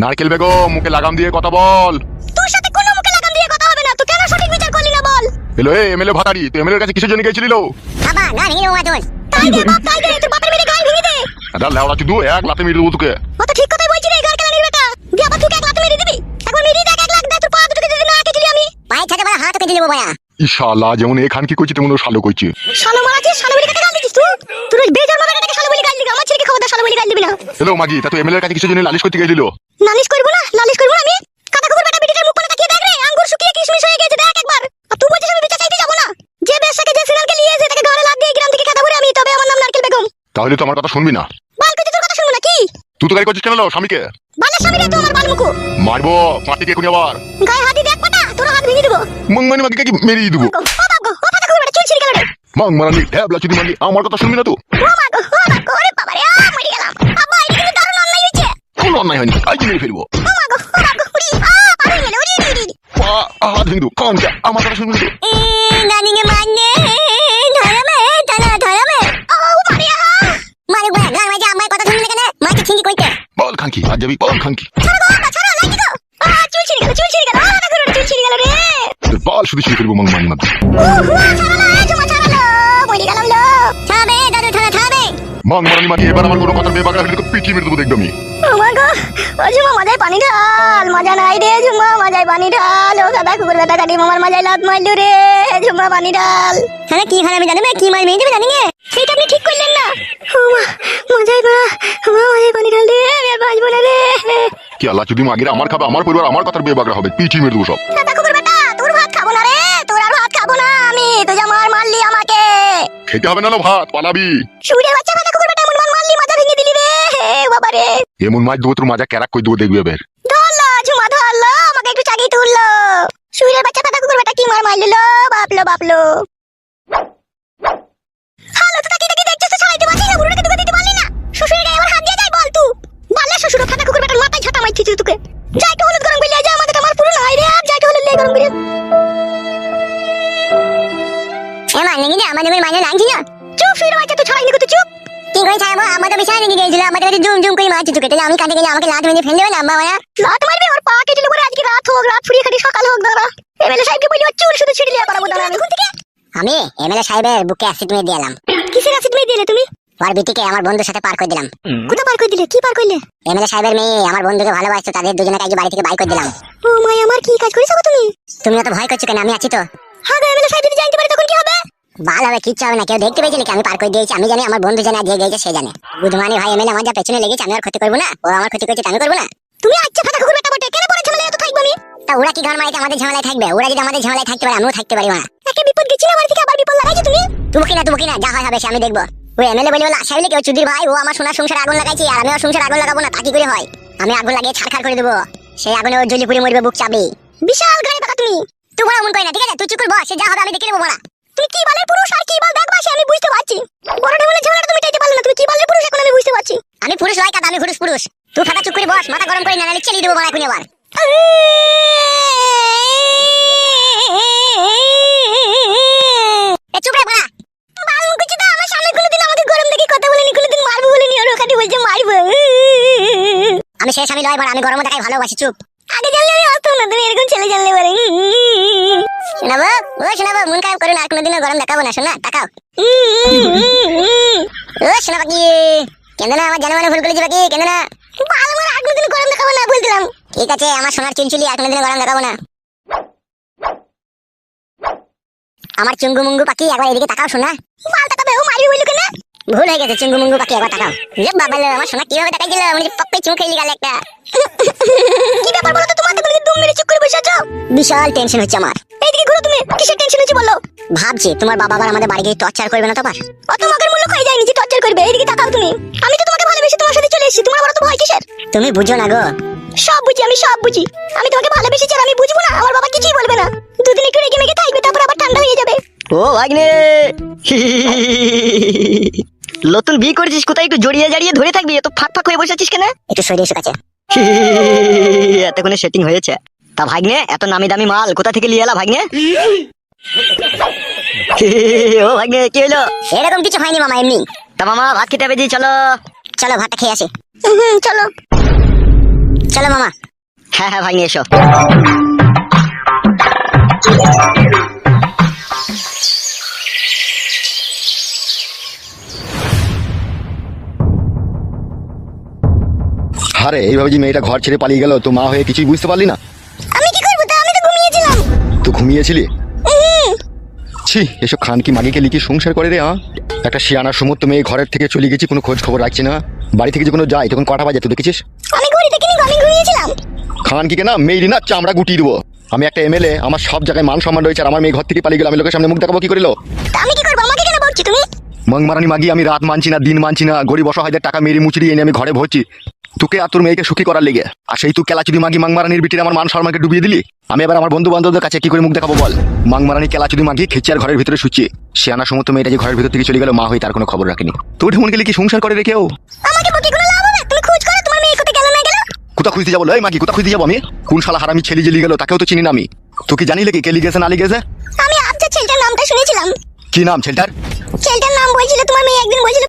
নারকেল বেগম মুখে লাগাম দিয়ে কথা বল। তোর সাথে কোনো মুখে লাগাম দিয়ে কথা হবে না তুই কেন সঠিক বিচার করলি না বল? এলো এ এমএলএ ভাতারি তুই এমএলএর কাছে কিসের জন্য গেছিলি লো বাবা না দেবো দোষ। তাই দে বাপ তাই দে তোর বাপের মেরে গায়ে ভেঙে দে। এটা লেওড়া চুদু এক লাতে মেরে দেবো তোকে। ও তো ঠিক কথাই বলছি রে গার কালানির বেটা। দিয়ে আবার তুই এক লাখ মেরে দিবি? একবার মেরে দেখ এক লাখ দে তোর পা দুটোকে যদি না কেটে আমি। পায়ের ছাতে বড় হাত কেটে দেবো বায়া। ইশালা যেমন এখান কি করছি তেমন ও শালো করছে শালো মারাছিস শালো বলি কাকে গাল দিছিস তুই ওই বেজন্ম বেটাকে বলি গাল দিবি আমার ছেলেকে খবরদার শালো বলি গাল দিবি না। এলো মাগি তা তুই এমএলএর কাছে কিসের জন্য লালিশ করতে গেছিল? নালিশ করব না? নালিশ করব না আমি? কাকা কুকুর বেটা বিটিটার মুখ করে তাকিয়ে দেখ রে আঙ্গুর শুকিয়ে কিশমিশ হয়ে গেছে দেখ একবার। আর তুই বলছিস আমি বিচার চাইতে যাব না? যে বেশাকে যে সিরিয়ালকে নিয়ে এসে তাকে ঘরে লাদ দিয়ে গ্রাম থেকে খেতে ভরে আমি তবে আমার নাম নারকেল বেগম। তাহলে তো আমার কথা শুনবি না? বাল কইতে তোর কথা শুনব না কি? তুই তো গাড়ি করছিস কেন লো স্বামীকে? বালের স্বামী রে তুই আমার বাল মুখো। মারবো মাটি দিয়ে আবার। গায়ে হাতি দেখ পাটা তোর হাত ভেঙে দেবো। মংমানি মাগিকে কি মেরিয়ে দেবো? ও বাবা ও ফাটা কুকুর বেটা চুল ছিঁড়ে গেল রে। মাং মারানি হ্যাবলা চুদি মাগি আমার কথা শুনবি না তো? কোনো অন্যায় হয়নি আজকে মেরে ফেলব। হাত হিন্দু কান যা আমার কথা শুনবি তো? বল খাঙ্কি আজ যাবি বল খাঙ্কি ছাড়ো গো আব্বা ছাড়ো লাগি গো মাং মারানি মাগি এবার আমার কোনো কথা মেরে দেবো দেখবি আমি। ও মা গো ও জুমা মাজায় পানি ঢাল মাজা নাই রে জুমা মাজায় পানি ঢাল ও দাদা কুকুর বেটা কাটি মামার মাজায় লাত মারলো রে জুমা পানি ঢাল। তাহলে কি ভালো আমি কি মার মেয়ে দেবে জানি গে? সেটা আপনি ঠিক করলেন না। ও মা মাজায় পড়া মা মাজায় পানি ঢাল রে আমি আর বাঁচবো না রে। কি আল্লাহ যদি মাগিরা আমার খাবে আমার পরিবার আমার কথার বেবাগা হবে পিটি মেরে দেবো সব। দাদা কুকুর বেটা তোর ভাত খাব না রে তোর আর ভাত খাব না আমি তুই যা মার মারলি আমাকে। খেতে হবে না ভাত পালাবি। বাচ্চা দাদা কুকুর বেটা এমন মার মারলি মাথা ভেঙে দিলি রে হে বাবা রে। এমন মাছ দেবো তোর মাজা ক্যারাক করে দেবো দেখবি এবার? ধরলো ঝুমা ধরলো আমাকে একটু চাগিয়ে তুললো। শুয়ে বাচ্চা দাদা কুকুর বেটা কি মার মারলিলো বাপলো বাপলো। হালো তো তাকিয়ে তাকিয়ে দেখছিস? তো ছাড়াইতে পারছিস না বুড়োটাকে তোকে দিতে পারলি না। শ্বশুরের গায়ে আমার হাত দিয়ে যায় বল তুই। বালে শ্বশুর ফাটা কুকুর বেটার মাথায় ছাটা মারছিস তোকে। যাই একটু হলুদ গরম করলে যা আমাদের আমার পুরো নাই রে আর যাই একটু হলুদ লে গরম করে এ মান নাকি না আমাদের মাইনে লাগছিল চুপ শুয়ে বাচ্চা তুই করে ছাড়বো আমার তো বিশাল লেগে গেছিল আমাদের কাছে জুম জুম করে মারছে চুকে তাহলে আমি কাঁদে গেলে আমাকে লাত মেরে ফেলে দেবে না আম্মা মায়া লাত মারবে? ওর পা কেটে পরে আজকে রাত হোক রাত ফুরিয়ে খাটি সকাল হোক দাঁড়া। এমএলএ সাহেবকে বলি ওর চুল শুধু ছিড়িয়ে পারাবো দাঁড়া। আমি থেকে আমি এমএলএ সাহেবের বুকে অ্যাসিড মেরে দিলাম কিসের অ্যাসিড মেয়ে দিলে তুমি? ওর বিটিকে আমার বন্ধুর সাথে পার করে দিলাম। কোথা পার করে দিলে? কি পার করলে? এমএলএ সাহেবের মেয়ে আমার বন্ধুকে ভালোবাসতো তাদের দুজনে কাজে বাড়ি থেকে বাই করে দিলাম। ও মাই আমার কি কাজ করেছ তুমি? তুমি অত ভয় করছ কেন? আমি আছি তো। হ্যাঁ গো এমএলএ সাহেব যদি জানতে পারে তখন হবে ভালো হবে কিচ্ছু হবে না কেউ দেখতে পেয়েছিল কি আমি পার করে দিয়েছি আমি জানি আমার বন্ধু জানে আর যে গেছে সে জানে। বুধমানি ভাই এমএলএ আমার যা পেছনে লেগেছে আমি আর ক্ষতি করব না। ও আমার ক্ষতি করছে আমি করব না। তুমি আচ্ছা ফাটা কুকুর বেটা বটে কেন পরে ঝামেলা এত থাকব আমি? তা ওরা কি ঘর মারিতে আমাদের ঝামেলায় থাকবে। ওরা যদি আমাদের ঝামেলায় থাকতে পারে আমিও থাকতে পারি না একে বিপদ গেছি না বাড়ি থেকে আবার বিপদ লাগাইছো তুমি? তুমি কিনা তুমি কিনা যা হয় হবে সে আমি দেখব। ওই এমএলএ বলে বলে আশা হইলে কেউ চুদির ভাই ও আমার সোনার সংসার আগুন লাগাইছি আর আমি ওর সংসার আগুন লাগাবো না তা কি করে হয়? আমি আগুন লাগিয়ে ছাড়খাড় করে দেবো। সেই আগুনে ওর জলি পুড়ে মরবে বুক চাবি বিশাল গাড়ি পাকা তুমি। বড় মন করে না ঠিক আছে? তুই চুপ করে বস সে যা হবে আমি দেখে নেব বড়া তুমি কি বালের পুরুষ আর কি বাল আমি বুঝতে পারছি। বড় ঢেমলে ঝামেলাটা তুমি টাইতে পারলে না তুমি কি বালের পুরুষ এখন আমি বুঝতে পারছি। আমি পুরুষ লয় কাদা আমি পুরুষ পুরুষ। তুই ফাটা চুপ করে বস মাথা গরম করে না নাহলে চেলিয়ে দেবো বড়া এখন আবার। চুপ রে বড়া। বাল মুখে তো আমার সামনে কোনোদিন আমাকে গরম দেখে কথা বলেনি কোনোদিন মারবো বলেনি ওর ওখানে বলছে মারবো। আমি শেষ আমি লয় বড়া আমি গরম দেখাই ভালোবাসি চুপ। আগে জানলে আমি আসতাম না তুমি এরকম ছেলে জানলে পারে। শোনাবো? ও শোনাবো মন খারাপ করো না আর কোনোদিনও গরম দেখাবো না শোনা তাকাও। ও শোনা বাকি কেন না আমার জানা মানে ভুল করে বাকি কেন না ভালো আর কোনোদিন গরম দেখাবো না ঠিক আছে আমার সোনার চুলচুলি আর কোনোদিনও গরম দেখাবো না। আমার চুঙ্গু মুঙ্গু পাখি একবার এদিকে তাকাও শোনা মাল টাকাবে ও মারবি কেন? ভুল হয়ে গেছে চুঙ্গু মুঙ্গু পাখি একবার তাকাও। যে বাবা লো, আমার সোনা কীভাবে তাকাইছিল মানে পপ্পে চুমু খেয়ে গেল একটা। কি ব্যাপার বলো তো দম মেরে চুপ করে বসে আছো? বিশাল টেনশন হচ্ছে আমার। কিসের টেনশন হচ্ছে বলো ভাবছি তোমার বাবা আবার আমাদের বাড়ি গিয়ে টর্চার করবে না তোমার? অত মগের মূল্য খাই যায়নি যে টর্চার করবে এইদিকে তাকাও তুমি। আমি তো তোমাকে ভালোবেসে তোমার সাথে চলে এসেছি তোমার বড় তো ভয় কিসের? তুমি বুঝো না গো। সব বুঝি আমি সব বুঝি। আমি তোমাকে ভালোবেসেছি আর আমি বুঝব না আমার বাবা কিছুই বলবে না। দুদিন একটু রেগে মেগে থাকবে তারপর আবার ঠান্ডা হয়ে যাবে। ও ভাগ্নে নতুন বিয়ে করেছিস কোথায় একটু জড়িয়ে জড়িয়ে ধরে থাকবি? এত ফাঁক ফাঁক হয়ে বসে আছিস কেন? একটু সরিয়ে এসে কাছে। এতক্ষণে সেটিং হয়েছে। তা ভাগ্নে এত নামি দামি মাল কোথা থেকে নিয়ে এলা ভাগ্নে? ও ভাগ্নে কি হলো এরকম কিছু হয়নি মামা এমনি। তা মামা ভাত খেতে হবে চলো। চলো ভাতটা খেয়ে আসি। চলো। চলো মামা। হ্যাঁ হ্যাঁ ভাই নিয়ে এসো। আরে এইভাবে যে মেয়েটা ঘর ছেড়ে পালিয়ে গেল তো মা হয়ে কিছুই বুঝতে পারলি না? আমি কি করব তা? আমি তো ঘুমিয়েছিলাম। তো ঘুমিয়েছিলি? ছি এসব খান কি মাগিকে লিখি সংসার করে রে হ্যাঁ একটা শিয়ানার সমস্ত মেয়ে ঘরের থেকে চলে গেছি কোনো খোঁজ খবর রাখছি না। বাড়ি থেকে যখন যাই তখন কটা বাজে তুই দেখেছিস? আমি ঘড়ি দেখিনি আমি ঘুমিয়েছিলাম। খান কি না মেয়েরই না চামড়া গুটিয়ে দেবো। আমি একটা এমএলএ আমার সব জায়গায় মান সম্মান রয়েছে আর আমার মেয়ে ঘর থেকে পালিয়ে গেল আমি লোকের সামনে মুখ দেখাবো কি করিল? আমি কি করব? আমাকে কেন বলছি তুমি? মংমারানি মাগি আমি রাত মানছি না দিন মানছি না গরিব অসহায়দের টাকা মেরে মুচড়িয়ে এনে আমি ঘরে ভরছি। তোকে আর তোর মেয়েকে সুখী করার লেগে। আর সেই তুই কেলাচুদি মাগি মাংমারানির বিটির আমার মান সম্মানকে ডুবিয়ে দিলি? আমি এবার আমার বন্ধু বান্ধবদের কাছে কি করে মুখ দেখাবো বল? মাংমারানি কেলা কেলাচুদি মাগি খেচে আর ঘরের ভিতরে শুচ্ছি। শিয়ানা সমস্ত মেয়েটা যে ঘরের ভিতর থেকে চলে গেল মা হয়ে তার কোনো খবর রাখেনি। তোর ঢেমন গেলে কি সংসার করে রেখেও আমাকে বকে কোনো লাভ হবে? তুমি খোঁজ করো তোমার মেয়ে কোথায় গেল না গেল? কোথা খুঁজতে যাব? এই মাগি কোথা খুঁজতে যাব আমি? কোন শালা হারামি ছেলে জেলি গেল তাকেও তো চিনি না আমি। তুই কি জানিলে কি কেলি গেছে নালি গেছে? আমি আবজা ছেলেটার নামটা শুনেছিলাম। কি নাম ছেলেটার? ছেলেটার নাম বলছিল তোমার মেয়ে একদিন বলছিল